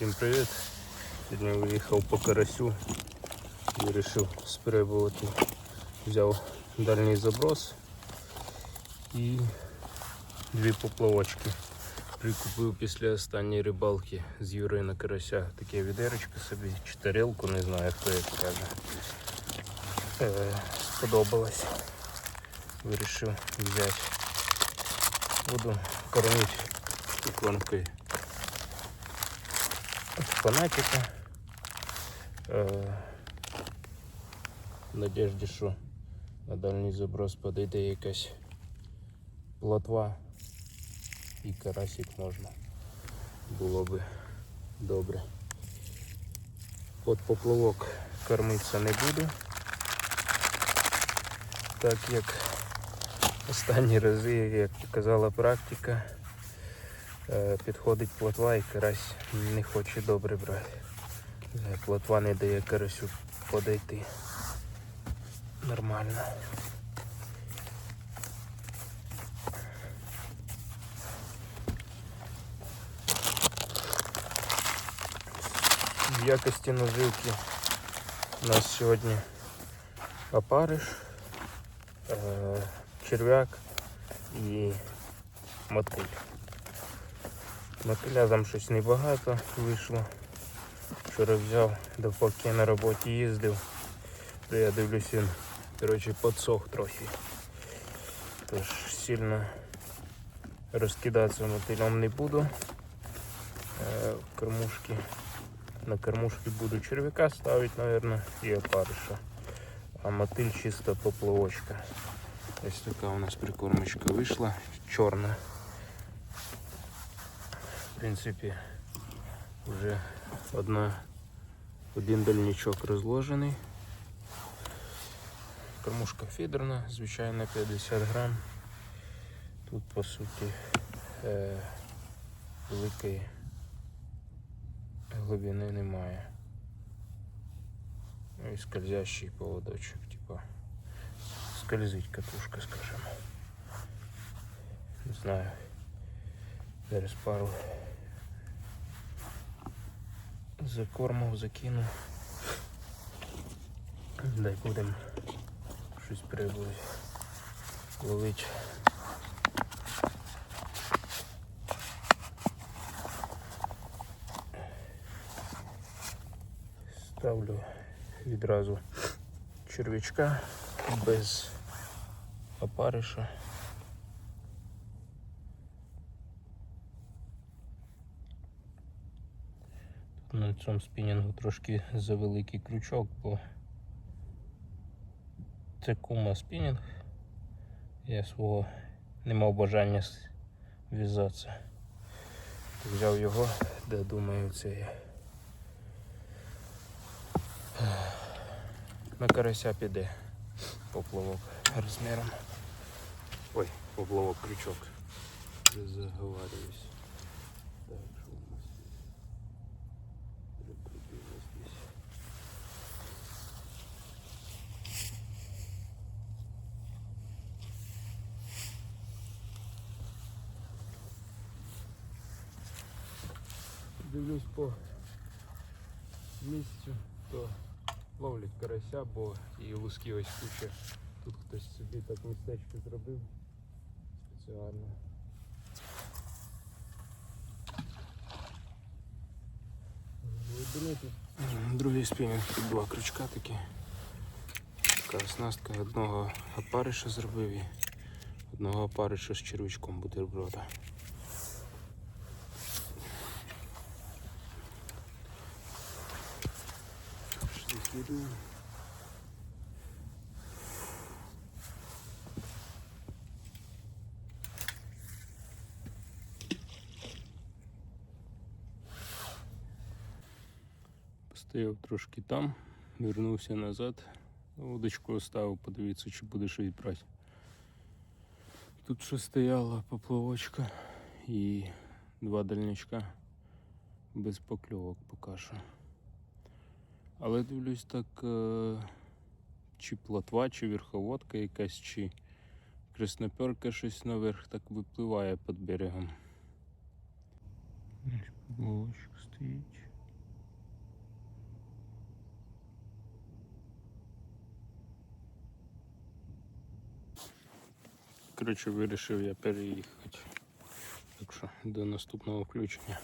Всім привіт! Сьогодні виїхав по карасю і вирішив спробувати. Взяв дальній заброс і дві поплавочки. Прикупив після останньої рибалки з Юрою на карася таке відерочко собі, чи тарілку, не знаю хто як каже. Е, сподобалось. Вирішив взяти. Буду кормити іконкою фанатика. Е, в надежді, що на дальній заброс подійде якась плотва і карасик можна. Було би добре. Под поплавок кормитися не буду, так як останні рази, як показала практика, підходить плотва і карась не хоче добре брати. Е, Плотва не дає карасю подойти нормально. В якості наживки у нас сьогодні опариш, е, черв'як і мотиль. Мотиля там щось небагато вийшло. Вчора взяв, допоки я на роботі їздив, то я дивлюсь він, коротше, подсох трохи. Тож сильно розкидатися мотилем не буду. Е, Кормушки. На кормушки буду черв'яка ставити, мабуть, і опариша. А мотиль чисто поплавочка. Ось така у нас прикормочка вийшла, чорна. В принципі, вже одна, один дальничок розложений. Кормушка фідерна, звичайно 50 грам. Тут по суті е, великої глибини немає. Ну і скользящий поводочок, типа скользить катушка, скажімо. Не знаю. Зараз пару закормов, закину. Дай будемо щось пробувати ловити. Ставлю відразу черв'ячка без опариша. На цьому спінінгу трошки завеликий крючок, бо це кума спінінг. Я свого не мав бажання в'язатися. Взяв його, де думаю це є. На карася піде поплавок розміром. Ой, поплавок крючок. Я заговарююсь. Так, що у нас тут? Прикрутилось десь. Дивлюсь по місцю, то ловлять карася, бо і луски ось куча. Тут хтось собі так містечко зробив спеціально. Другий спінінг, тут два крючка такі. Така оснастка одного опариша зробив і одного опариша з червячком бутерброда. Пішли Постояв трошки там, вернувся назад, удочку оставив, подивитися, чи буде щось брати. Тут ще стояла поплавочка і два дальнячка без покльовок поки що. Але дивлюсь так, е, чи платва, чи верховодка якась, чи кресноперка щось наверх так випливає під берегом. Булочок стоїть. Коротше, вирішив я переїхати. Так що до наступного включення.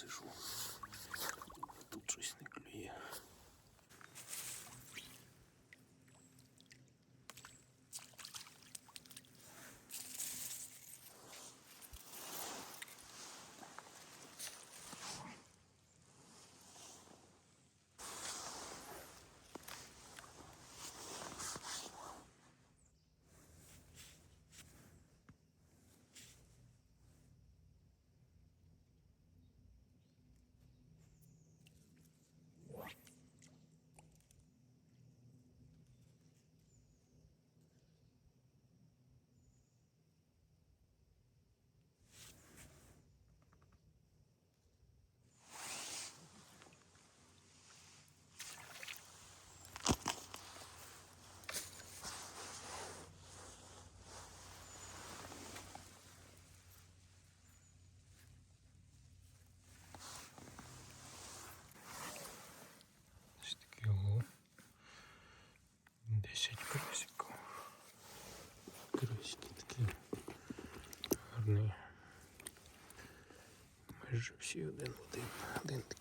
séjour. 10 красиків. Красики такі гарні. Майже всі один один. Один такий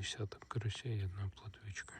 50 карасей и одна плотвичка.